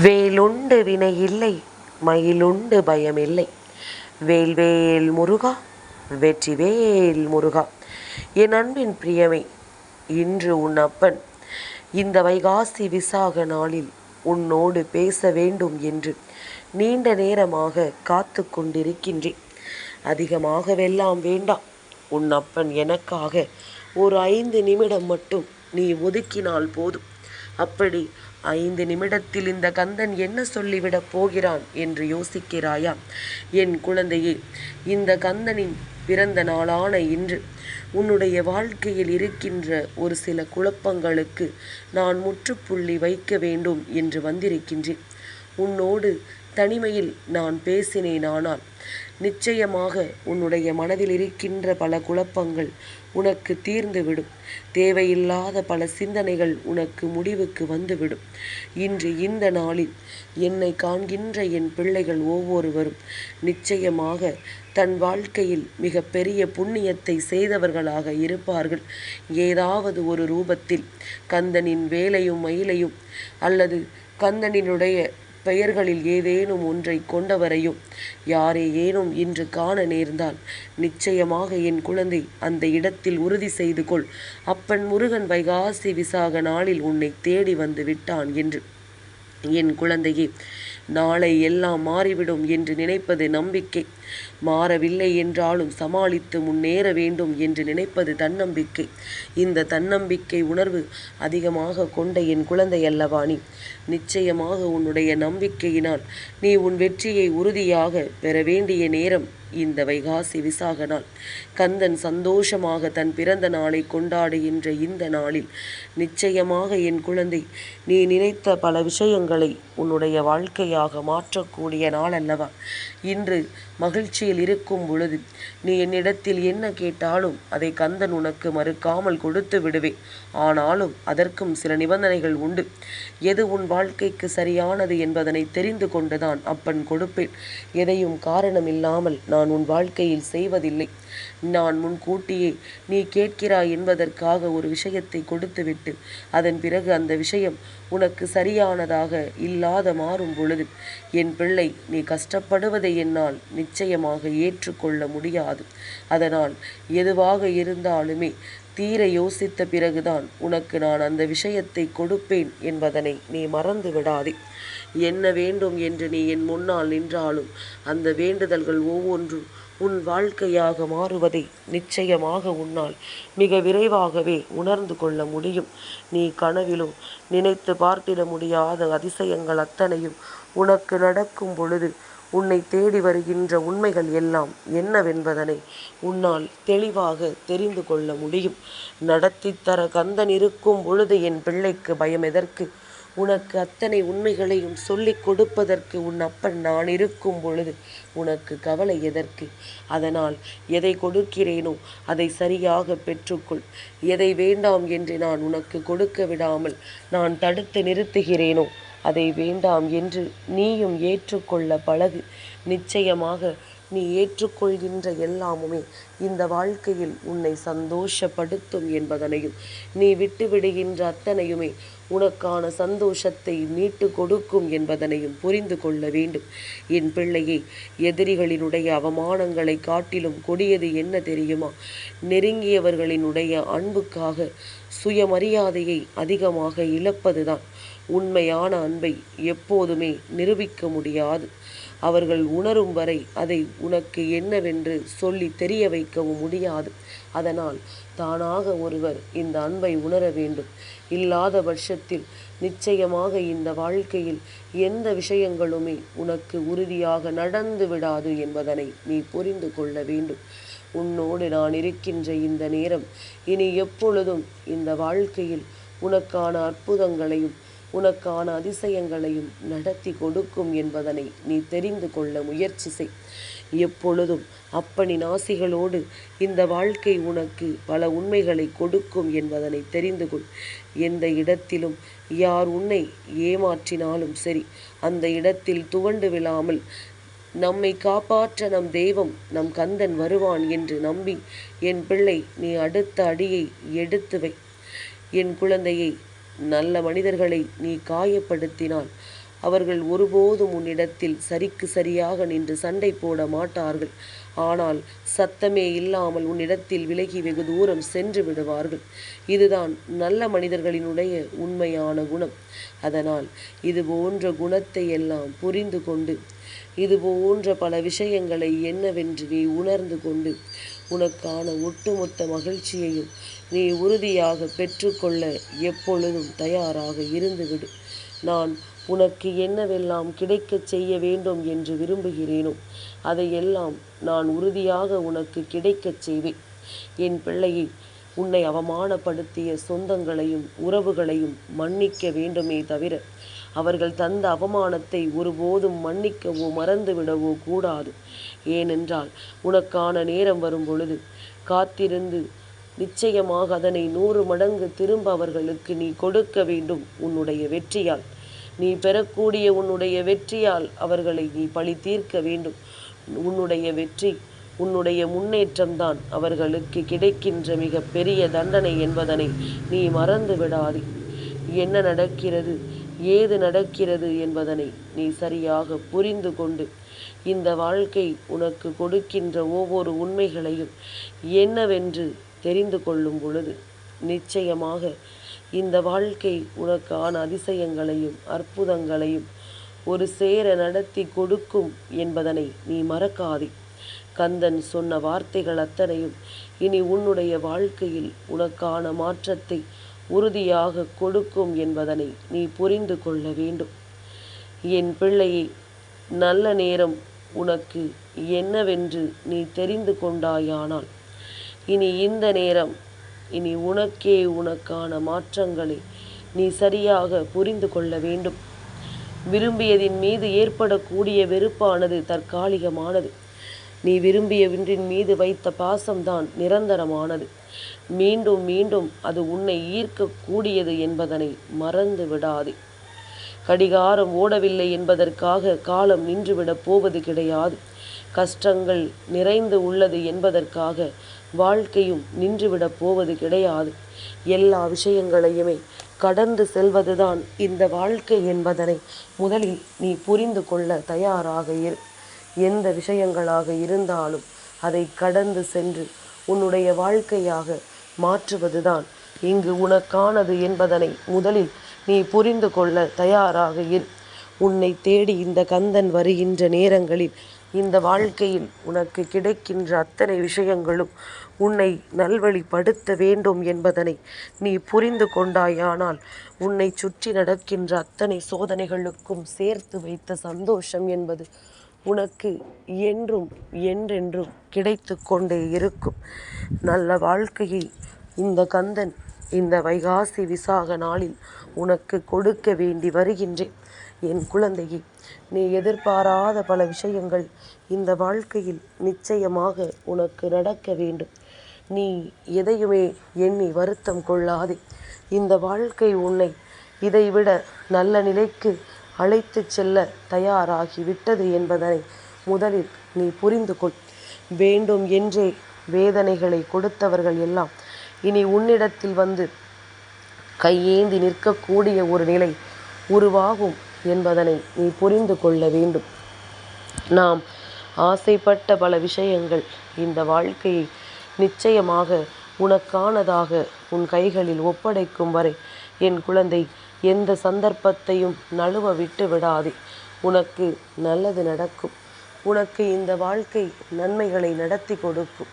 வேலுண்டு வினை இல்லை மயிலுண்டு பயம் இல்லை வேல்வேல் முருகா வெற்றிவேல் முருகா. என் அன்பின் பிரியமை இன்று உன் அப்பன் இந்த வைகாசி விசாக நாளில் உன்னோடு பேச வேண்டும் என்று நீண்ட நேரமாக காத்து கொண்டிருக்கின்றேன். அதிகமாகவெல்லாம் வேண்டாம் உன் அப்பன் எனக்காக ஒரு ஐந்து நிமிடம் மட்டும் நீ ஒதுக்கினால் போதும். அப்படி ஐந்து நிமிடத்தில் இந்த கந்தன் என்ன சொல்லிவிடப் போகிறான் என்று யோசிக்கிறாயா? என் குழந்தையே இந்த கந்தனின் பிறந்த நாளான இன்று உன்னுடைய வாழ்க்கையில் இருக்கின்ற ஒரு சில குழப்பங்களுக்கு நான் முற்றுப்புள்ளி வைக்க வேண்டும் என்று வந்திருக்கின்றேன். உன்னோடு தனிமையில் நான் பேசினேனானால் நிச்சயமாக உன்னுடைய மனதில் இருக்கின்ற பல குழப்பங்கள் உனக்கு தீர்ந்துவிடும். தேவையில்லாத பல சிந்தனைகள் உனக்கு முடிவுக்கு வந்துவிடும். இன்று இந்த நாளில் என்னை காண்கின்ற என் பிள்ளைகள் ஒவ்வொருவரும் நிச்சயமாக தன் வாழ்க்கையில் மிக பெரிய புண்ணியத்தை செய்தவர்களாக இருப்பார்கள். ஏதாவது ஒரு ரூபத்தில் கந்தனின் வேலையும் மயிலையும் அல்லது கந்தனினுடைய பெயர்களில் ஏதேனும் ஒன்றை கொண்டவரையும் யாரே ஏனும் இன்று காண நேர்ந்தால் நிச்சயமாக என் குழந்தை அந்த இடத்தில் உறுதி செய்து கொள். அப்பன் முருகன் வைகாசி விசாக நாளில் உன்னை தேடி வந்து விட்டான் என்று என் குழந்தையே நாளை எல்லாம் மாறிவிடும் என்று நினைப்பது நம்பிக்கை. மாறவில்லை என்றாலும் சமாளித்து முன்னேற வேண்டும் என்று நினைப்பது தன்னம்பிக்கை. இந்த தன்னம்பிக்கை உணர்வு அதிகமாக கொண்ட என் குழந்தை அல்லவா நீ? நிச்சயமாக உன்னுடைய நம்பிக்கையினால் நீ உன் வெற்றியை உறுதியாக பெற வேண்டிய நேரம் இந்த வைகாசி விசாக நாள். கந்தன் சந்தோஷமாக தன் பிறந்த நாளை கொண்டாடுகின்ற இந்த நாளில் நிச்சயமாக என் குழந்தை நீ நினைத்த பல விஷயங்களை உன்னுடைய வாழ்க்கையாக மாற்றக்கூடிய நாள் அல்லவா? இன்று மகிழ்ச்சியில் இருக்கும் பொழுது நீ என்னிடத்தில் என்ன கேட்டாலும் அதை கந்தன் உனக்கு மறுக்காமல் கொடுத்து விடுவேன். ஆனாலும் அதற்கும் சில நிபந்தனைகள் உண்டு. எது உன் வாழ்க்கைக்கு சரியானது என்பதனை தெரிந்து கொண்டுதான் அப்பன் கொடுப்பேன். எதையும் காரணமில்லாமல் நான் நான் உன் வாழ்க்கையில் செய்வதில்லை. நான் முன்கூட்டியே நீ கேட்கிறாய் என்பதற்காக ஒரு விஷயத்தை கொடுத்துவிட்டு அதன் பிறகு அந்த விஷயம் உனக்கு சரியானதாக இல்லாத மாறும் பொழுது என் பிள்ளை நீ கஷ்டப்படுவதை என்னால் நிச்சயமாக ஏற்றுக்கொள்ள முடியாது. அதனால் எதுவாக இருந்தாலுமே தீர யோசித்த பிறகுதான் உனக்கு நான் அந்த விஷயத்தை கொடுப்பேன் என்பதனை நீ மறந்து விடாதே என்ன வேண்டும் என்று நீ என் முன்னால் நின்றாலும் அந்த வேண்டுதல்கள் ஒவ்வொன்றும் உன் வாழ்க்கையாக மாறுவதை நிச்சயமாக உன்னால் மிக விரைவாகவே உணர்ந்து கொள்ள முடியும். நீ கனவிலும் நினைத்து பார்த்திட முடியாத அதிசயங்கள் அத்தனையும் உனக்கு நடக்கும் பொழுது உன்னை தேடி வருகின்ற உண்மைகள் எல்லாம் என்னவென்பதனை உன்னால் தெளிவாக தெரிந்து கொள்ள முடியும். நடத்தித்தர கந்தன் இருக்கும் பொழுது என் பிள்ளைக்கு பயம் எதற்கு? உனக்கு அத்தனை உண்மைகளையும் சொல்லிக் கொடுப்பதற்கு உன் அப்பன் நான் இருக்கும் பொழுது உனக்கு கவலை எதற்கு? அதனால் எதை கொடுக்கிறேனோ அதை சரியாக பெற்றுக்கொள். எதை வேண்டாம் என்று நான் உனக்கு கொடுக்க விடாமல் நான் தடுத்து நிறுத்துகிறேனோ? அதை வேண்டாம் என்று நீயும் ஏற்றுக்கொள்ள பழகு. நிச்சயமாக நீ ஏற்றுக்கொள்கின்ற எல்லாமுமே இந்த வாழ்க்கையில் உன்னை சந்தோஷப்படுத்தும் என்பதனையும் நீ விட்டுவிடுகின்ற அத்தனையுமே உனக்கான சந்தோஷத்தை மீட்டு கொடுக்கும் என்பதனையும் புரிந்து கொள்ள வேண்டும். என் பிள்ளையை எதிரிகளினுடைய அவமானங்களை காட்டிலும் கொடியது என்ன தெரியுமா? நெருங்கியவர்களினுடைய அன்புக்காக சுயமரியாதையை அதிகமாக இழப்பதுதான். உண்மையான அன்பை எப்போதுமே நிரூபிக்க முடியாது. அவர்கள் உணரும் வரை அதை உனக்கு என்னவென்று சொல்லி தெரிய வைக்கவும் முடியாது. அதனால் தானாக ஒருவர் இந்த அன்பை உணர வேண்டும். இல்லாத பட்சத்தில் நிச்சயமாக இந்த வாழ்க்கையில் எந்த விஷயங்களுமே உனக்கு உறுதியாக நடந்து விடாது என்பதனை நீ புரிந்து கொள்ள வேண்டும். உன்னோடு நான் இருக்கின்ற இந்த நேரம் இனி எப்பொழுதும் இந்த வாழ்க்கையில் உனக்கான அற்புதங்களையும் உனக்கான அதிசயங்களையும் நடத்தி கொடுக்கும் என்பதனை நீ தெரிந்து கொள்ள முயற்சி செய். எப்பொழுதும் அப்பனின் ஆசிகளோடு இந்த வாழ்க்கை உனக்கு பல உண்மைகளை கொடுக்கும் என்பதனை தெரிந்து கொள். எந்த இடத்திலும் யார் உன்னை ஏமாற்றினாலும் சரி அந்த இடத்தில் துவண்டு விழாமல் நம்மை காப்பாற்ற நம் தெய்வம் நம் கந்தன் வருவான் என்று நம்பி என் பிள்ளை நீ அடுத்த அடியை எடுத்து வை. என் குழந்தையை நல்ல மனிதர்களை நீ காயப்படுத்தினால் அவர்கள் ஒருபோதும் உன்னிடத்தில் சரிக்கு சரியாக நின்று சண்டை போட மாட்டார்கள். ஆனால் சத்தமே இல்லாமல் உன்னிடத்தில் விலகி வெகு தூரம் சென்று விடுவார்கள். இதுதான் நல்ல மனிதர்களினுடைய உண்மையான குணம். அதனால் இது போன்ற குணத்தை எல்லாம் புரிந்து கொண்டு இது போன்ற பல விஷயங்களை என்னவென்று நீ உணர்ந்து கொண்டு உனக்கான ஒட்டுமொத்த மகிழ்ச்சியையும் நீ உறுதியாக பெற்றுக்கொள்ள எப்பொழுதும் தயாராக இருந்துவிடு. நான் உனக்கு என்னவெல்லாம் கிடைக்கச் செய்ய வேண்டும் என்று விரும்புகிறேனோ அதையெல்லாம் நான் உறுதியாக உனக்கு கிடைக்கச் செய்வேன். என் பிள்ளையை உன்னை அவமானப்படுத்திய சொந்தங்களையும் உறவுகளையும் மன்னிக்க வேண்டுமே தவிர அவர்கள் தந்த அவமானத்தை ஒருபோதும் மன்னிக்கவோ மறந்துவிடவோ கூடாது. ஏனென்றால் உனக்கான நேரம் வரும் பொழுது காத்திருந்து நிச்சயமாக அதனை நூறு மடங்கு திரும்ப அவர்களுக்கு நீ கொடுக்க வேண்டும் உன்னுடைய வெற்றியால். நீ பெறக்கூடிய உன்னுடைய வெற்றியால் அவர்களை நீ பழி தீர்க்க வேண்டும். உன்னுடைய வெற்றி உன்னுடைய முன்னேற்றம்தான் அவர்களுக்கு கிடைக்கின்ற மிக பெரிய தண்டனை என்பதனை நீ மறந்து விடாதே என்ன நடக்கிறது? ஏது நடக்கிறது என்பதனை நீ சரியாக புரிந்து கொண்டு இந்த வாழ்க்கை உனக்கு கொடுக்கின்ற ஒவ்வொரு உண்மைகளையும் என்னவென்று தெரிந்து கொள்ளும் பொழுது நிச்சயமாக இந்த வாழ்க்கை உனக்கான அதிசயங்களையும் அற்புதங்களையும் ஒரு சேர நடத்தி கொடுக்கும் என்பதனை நீ மறக்காதே. கந்தன் சொன்ன வார்த்தைகள் அத்தனையும் இனி உன்னுடைய வாழ்க்கையில் உனக்கான மாற்றத்தை உறுதியாக கொடுக்கும் என்பதனை நீ புரிந்து கொள்ள வேண்டும். என் பிள்ளையை நல்ல நேரம் உனக்கு என்னவென்று நீ தெரிந்து கொண்டாயானால் இனி இந்த நேரம் இனி உனக்கே உனக்கான மாற்றங்களை நீ சரியாக புரிந்து கொள்ள வேண்டும். விரும்பியதின் மீது ஏற்படக்கூடிய வெறுப்பானது தற்காலிகமானது. நீ விரும்பிய வின்றின் மீது வைத்த பாசம்தான் நிரந்தரமானது. மீண்டும் மீண்டும் அது உன்னை ஈர்க்கக்கூடியது என்பதனை மறந்து விடாதே. கடிகாரம் ஓடவில்லை என்பதற்காக காலம் நின்றுவிடப் போவது கிடையாது. கஷ்டங்கள் நிறைந்து உள்ளது என்பதற்காக வாழ்க்கையும் நின்றுவிடப் போவது கிடையாது. எல்லா விஷயங்களையுமே கடந்து செல்வதுதான் இந்த வாழ்க்கை என்பதனை முதலில் நீ புரிந்து கொள்ள தயாராக இரு. எந்த விஷயங்களாக இருந்தாலும் அதை கடந்து சென்று உன்னுடைய வாழ்க்கையாக மாற்றுவதுதான். இங்கு உனக்கானது என்பதனை முதலில் நீ புரிந்து கொள்ள தயாராக இரு. உன்னை தேடி இந்த கந்தன் வருகின்ற நேரங்களில் இந்த வாழ்க்கையில் உனக்கு கிடைக்கின்ற அத்தனை விஷயங்களும் உன்னை நல்வழிப்படுத்த வேண்டும் என்பதனை நீ புரிந்து கொண்டாயானால் உன்னை சுற்றி நடக்கின்ற அத்தனை சோதனைகளுக்கும் சேர்த்து வைத்த சந்தோஷம் என்பது உனக்கு என்றும் என்றென்றும் கிடைத்து கொண்டே இருக்கும். நல்ல வாழ்க்கையை இந்த கந்தன் இந்த வைகாசி விசாக நாளில் உனக்கு கொடுக்க வேண்டி வருகின்றேன். என் குழந்தையை நீ எதிர்பாராத பல விஷயங்கள் இந்த வாழ்க்கையில் நிச்சயமாக உனக்கு நடக்க வேண்டும். நீ எதையுமே எண்ணி வருத்தம் கொள்ளாதே. இந்த வாழ்க்கை உன்னை இதைவிட நல்ல நிலைக்கு அழைத்துச் செல்ல தயாராகி விட்டது என்பதனை முதலில் நீ புரிந்து கொள். வேண்டும் என்றே வேதனைகளை கொடுத்தவர்கள் எல்லாம் இனி உன்னிடத்தில் வந்து கையேந்தி நிற்கக்கூடிய ஒரு நிலை உருவாகும் என்பதனை நீ புரிந்து கொள்ள வேண்டும். நாம் ஆசைப்பட்ட பல விஷயங்கள் இந்த வாழ்க்கையை நிச்சயமாக உனக்கானதாக உன் கைகளில் ஒப்படைக்கும் வரை என் குழந்தை எந்த சந்தர்ப்பத்தையும் நழுவ விட்டு விடாதே. உனக்கு நல்லது நடக்கும். உனக்கு இந்த வாழ்க்கை நன்மைகளை நடத்தி கொடுக்கும்.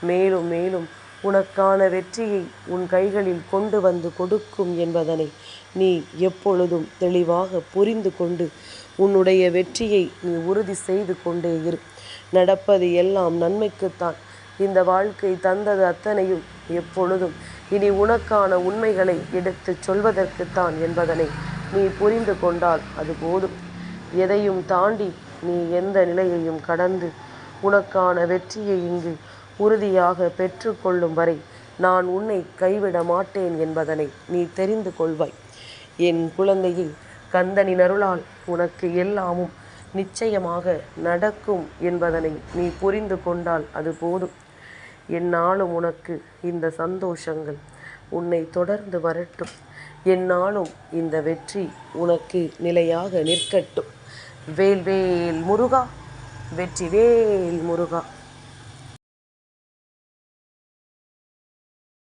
மேலும் மேலும் உனக்கான வெற்றியை உன் கைகளில் கொண்டு வந்து கொடுக்கும் என்பதனை நீ எப்பொழுதும் தெளிவாக புரிந்து கொண்டு உன்னுடைய வெற்றியை நீ உறுதி செய்து கொண்டே இரு. நடப்பது எல்லாம் நன்மைக்குத்தான். இந்த வாழ்க்கை தந்தது அத்தனையும் எப்பொழுதும் இனி உனக்கான உண்மைகளை எடுத்துச் சொல்வதற்குத்தான் என்பதனை நீ புரிந்து கொண்டால் அது போதும். எதையும் தாண்டி நீ எந்த நிலையையும் கடந்து உனக்கான வெற்றியை இங்கு உறுதியாக பெற்றுக்கொள்ளும் வரை நான் உன்னை கைவிட மாட்டேன் என்பதனை நீ தெரிந்து கொள்வாய். என் குழந்தையை கந்தனின் அருளால் உனக்கு எல்லாமும் நிச்சயமாக நடக்கும் என்பதனை நீ புரிந்து கொண்டால் அது போதும். என்னாலும் உனக்கு இந்த சந்தோஷங்கள் உன்னை தொடர்ந்து வரட்டும். என்னாலும் இந்த வெற்றி உனக்கு நிலையாக நிற்கட்டும். வேல்வேல் முருகா வெற்றிவேல் முருகா.